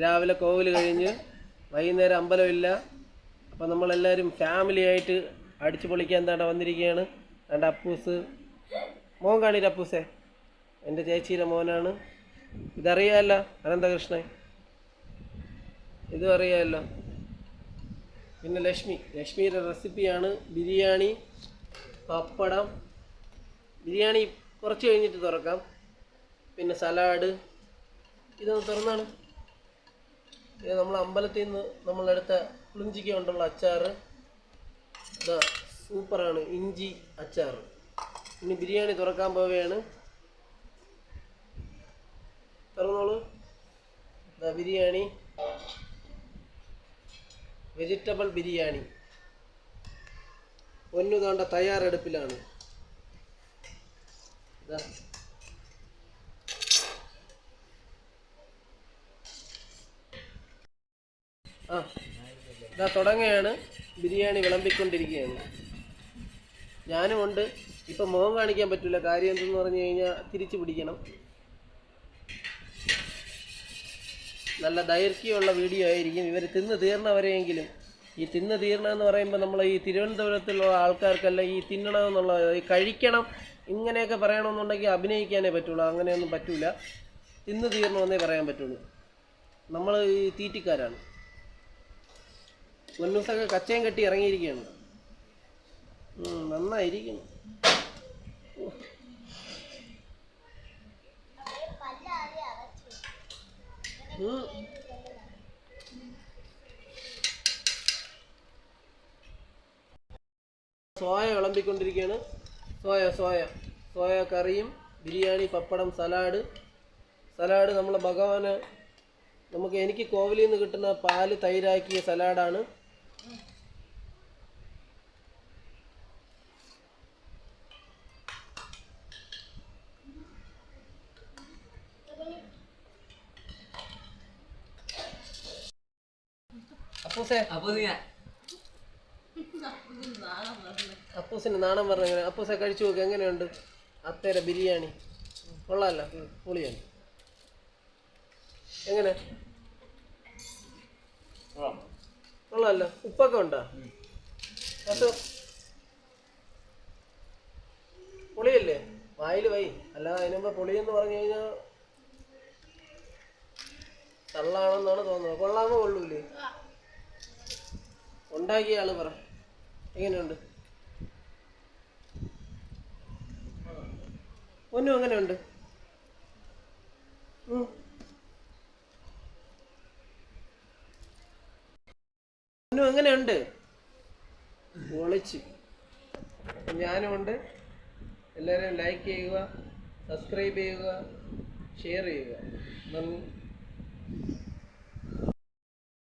രാവിലെ കോവിൽ കഴിഞ്ഞ് വൈകുന്നേരം അമ്പലമില്ല അപ്പം നമ്മളെല്ലാവരും ഫാമിലി ആയിട്ട് അടിച്ചു പൊളിക്കാൻ എന്താണ്ട് വന്നിരിക്കുകയാണ് രണ്ട് അപ്പൂസ്. മോൻ കാണിയില്ല അപ്പൂസേ. എന്റെ ചേച്ചിയുടെ മോനാണ്. ഇതറിയാമല്ലോ അനന്തകൃഷ്ണൻ. ഇതും അറിയാമല്ലോ പിന്നെ ലക്ഷ്മി. ലക്ഷ്മിയുടെ റെസിപ്പിയാണ് ബിരിയാണി പപ്പടം. ബിരിയാണി കുറച്ച് കഴിഞ്ഞിട്ട് തുറക്കാം. പിന്നെ സലാഡ്. ഇതൊന്ന് തുറന്നാണ്. ഇത് നമ്മൾ അമ്പലത്തിൽ നിന്ന് നമ്മളെടുത്ത പുളിഞ്ചിക്ക കൊണ്ടുള്ള അച്ചാറ്. ഇതാ സൂപ്പറാണ്. ഇഞ്ചി അച്ചാർ ഇനി ബിരിയാണി തുറക്കാൻ പോവുകയാണ്. തുറന്നോളൂ. ഇതാ ബിരിയാണി. വെജിറ്റബിൾ ബിരിയാണി. പൊന്നു താണ്ട തയ്യാറെടുപ്പിലാണ്. ഇതാ. ആ. ഇതാ തുടങ്ങുകയാണ് ബിരിയാണി വിളമ്പിക്കൊണ്ടിരിക്കുകയാണ്. ഞാനും ഉണ്ട്. ഇപ്പം മുഖം കാണിക്കാൻ പറ്റില്ല കാര്യം എന്തെന്ന് പറഞ്ഞു കഴിഞ്ഞാൽ തിരിച്ചു പിടിക്കണം. നല്ല ദൈർഘ്യമുള്ള വീഡിയോ ആയിരിക്കും. ഇവർ തിന്ന് തീർന്നവരെയെങ്കിലും ഈ തിന്ന് തീർണമെന്ന് പറയുമ്പോൾ നമ്മൾ ഈ തിരുവനന്തപുരത്തുള്ള ആൾക്കാർക്കല്ല ഈ തിന്നണമെന്നുള്ള ഈ കഴിക്കണം ഇങ്ങനെയൊക്കെ പറയണമെന്നുണ്ടെങ്കിൽ അഭിനയിക്കാനേ പറ്റുള്ളൂ. അങ്ങനെയൊന്നും പറ്റൂല. തിന്ന് തീർണമെന്നേ പറയാൻ പറ്റുള്ളൂ. നമ്മൾ ഈ തീറ്റിക്കാരാണ്. മുന്നൂസൊക്കെ കച്ചയും കെട്ടി ഇറങ്ങിയിരിക്കുകയാണ്. നന്നായിരിക്കുന്നു. സോയ വിളമ്പിക്കൊണ്ടിരിക്കുകയാണ്. Soya soya. സോയ കറിയും ബിരിയാണി പപ്പടം സലാഡ്. സലാഡ് നമ്മളെ ഭഗവാന് നമുക്ക് എനിക്ക് കോവിലിൽ നിന്ന് കിട്ടുന്ന പാൽ തൈരാക്കിയ സലാഡാണ്. അപ്പൂസേ. അപ്പൂസിന്റെ നാണം പറഞ്ഞ അപ്പൂസെ കഴിച്ചു നോക്ക് എങ്ങനെയുണ്ട്? അത്തേരെ ബിരിയാണി. കൊള്ളാലോ? പുളിയാണ് എങ്ങനെ? കൊള്ളാമല്ലോ ഉപ്പൊക്കെ ഉണ്ടോ? അത് പൊളിയല്ലേ? വായിൽ വൈ. അല്ലാതെ അതിനുമ്പോ പൊളിയെന്ന് പറഞ്ഞു കഴിഞ്ഞാൽ തള്ളാണെന്നാണ് തോന്നുന്നത്. കൊള്ളാമോ കൊള്ളൂല്ലേ ഉണ്ടാക്കിയ ആൾ പറ. എങ്ങനെയുണ്ട്? ഒന്നും എങ്ങനെയുണ്ട് ഒന്നും എങ്ങനെയുണ്ട്? പൊളിച്ച്. ഞാനും ഉണ്ട് എല്ലാവരും ലൈക്ക് ചെയ്യുക സബ്സ്ക്രൈബ് ചെയ്യുക ഷെയർ ചെയ്യുക. നന്ദി.